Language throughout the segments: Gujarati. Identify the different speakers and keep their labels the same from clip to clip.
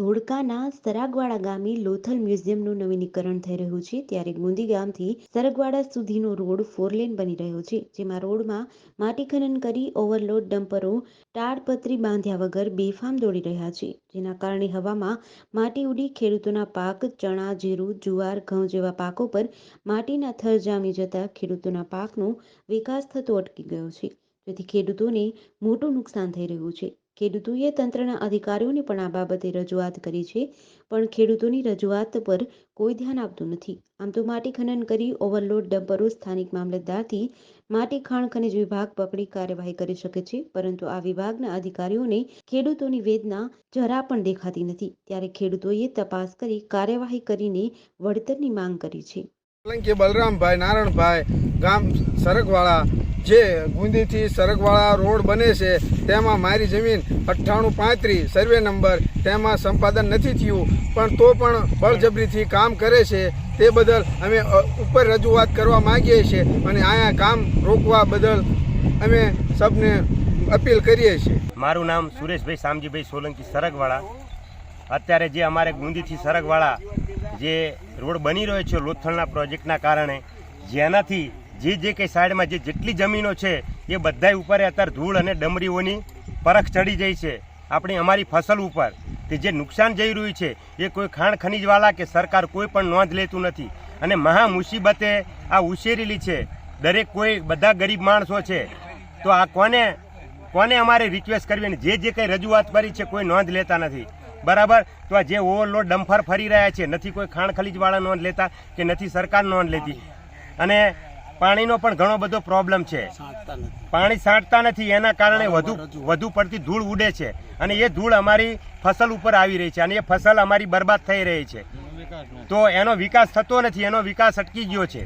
Speaker 1: ધોળકાના સરાગવાડા ગામે લોથલ મ્યુઝિયમનું નવીનીકરણ થઈ રહ્યું છે. ત્યારે ગુંદી ગામથી સરગવાડા સુધીનો રોડ ફોરલેન બની રહ્યો છે, જેમાં રોડમાં માટી ખનન કરી ઓવરલોડ ડમ્પરો તાડપત્રી બાંધ્યા વગર બેફામ દોડી રહ્યા છે. જેના કારણે હવામાં માટી ઉડી ખેડૂતોના પાક, ચણા, જીરું, જુવાર, ઘઉં જેવા પાકો પર માટીના થર જામી જતા ખેડૂતોના પાકનો વિકાસ થતો અટકી ગયો છે. જેથી ખેડૂતોને મોટું નુકસાન થઈ રહ્યું છે. ખેડૂતોએ તંત્રના અધિકારીઓને પણ આ બાબતે રજૂઆત કરી છે, પણ ખેડૂતોની રજૂઆત પર કોઈ ધ્યાન આપતું નથી. આમ તો માટી ખનન કરી ઓવરલોડ ડમ્પરો સ્થાનિક મામલતદારથી માટી ખાણ ખનિજ વિભાગ પકડી કાર્યવાહી કરી શકે છે, પરંતુ આ વિભાગના અધિકારીઓને ખેડૂતોની વેદના જરા પણ દેખાતી નથી. ત્યારે ખેડૂતોએ તપાસ કરી કાર્યવાહી કરીને વળતરની માંગ કરી છે.
Speaker 2: બલરામભાઈ, નારણભાઈ ગામ સરગવાળા જે ગુંદીથી સરગવાળા રોડ બને છે, તેમાં મારી જમીન અઠ્ઠાણું પાંત્રીસ, સર્વે નંબર, તેમાં સંપાદન નથી થયું, પણ તો પણ બળજબરીથી કામ કરે છે, તે બદલ અમે ઉપર રજૂઆત કરવા માગીએ છીએ અને અહીંયા કામ રોકવા બદલ અમે સબને અપીલ કરીએ છીએ.
Speaker 3: મારું નામ સુરેશભાઈ શામજીભાઈ સોલંકી સરગવાળા. અત્યારે જે અમારે ગુંદીથી સરગવાળા જે રોડ બની રહ્યો છે લોથલના પ્રોજેક્ટના કારણે, જેનાથી જે જે કંઈ સાઈડમાં જે જેટલી જમીનો છે, એ બધાય ઉપર અત્યારે ધૂળ અને ડમરીઓની પરખ ચડી જાય છે. આપણી અમારી ફસલ ઉપર તે જે નુકસાન જઈ રહ્યું છે, એ કોઈ ખાણ ખનીજવાળા કે સરકાર કોઈ પણ નોંધ લેતું નથી. અને મહા મુસીબતે આ ઉછેરેલી છે. દરેક કોઈ બધા ગરીબ માણસો છે. તો આ કોને કોને અમારે રિક્વેસ્ટ કરવી અને જે જે કંઈ રજૂઆત કરી છે, કોઈ નોંધ લેતા નથી. બરાબર? તો આ જે ઓવરલોડ ડમ્ફર ફરી રહ્યા છે, નથી કોઈ ખાણ ખલીજવાળા નોંધ લેતા કે નથી સરકાર નોંધ લેતી. અને પાણીનો પણ ઘણો બધો પ્રોબ્લેમ છે. પાણી સાંટતા નથી એના કારણે વધુ વધુ પડતી ધૂળ ઉડે છે અને એ ધૂળ અમારી ફસલ ઉપર આવી રહી છે અને એ ફસલ અમારી બરબાદ થઈ રહી છે. તો એનો વિકાસ થતો નથી એનો વિકાસ અટકી ગયો છે.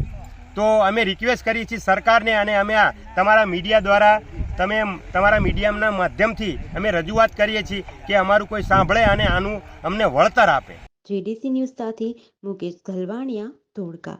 Speaker 3: તો અમે રિક્વેસ્ટ કરીએ છીએ સરકારને અને અમે આ તમારા મીડિયા દ્વારા તમે તમારા મીડિયાના માધ્યમથી અમે રજૂઆત કરીએ છીએ કે અમારું કોઈ સાંભળે અને આનું અમને વળતર આપે.
Speaker 1: જેડીસી ન્યૂઝ સાથે મુકેશ ગલવાણિયા ધોળકા.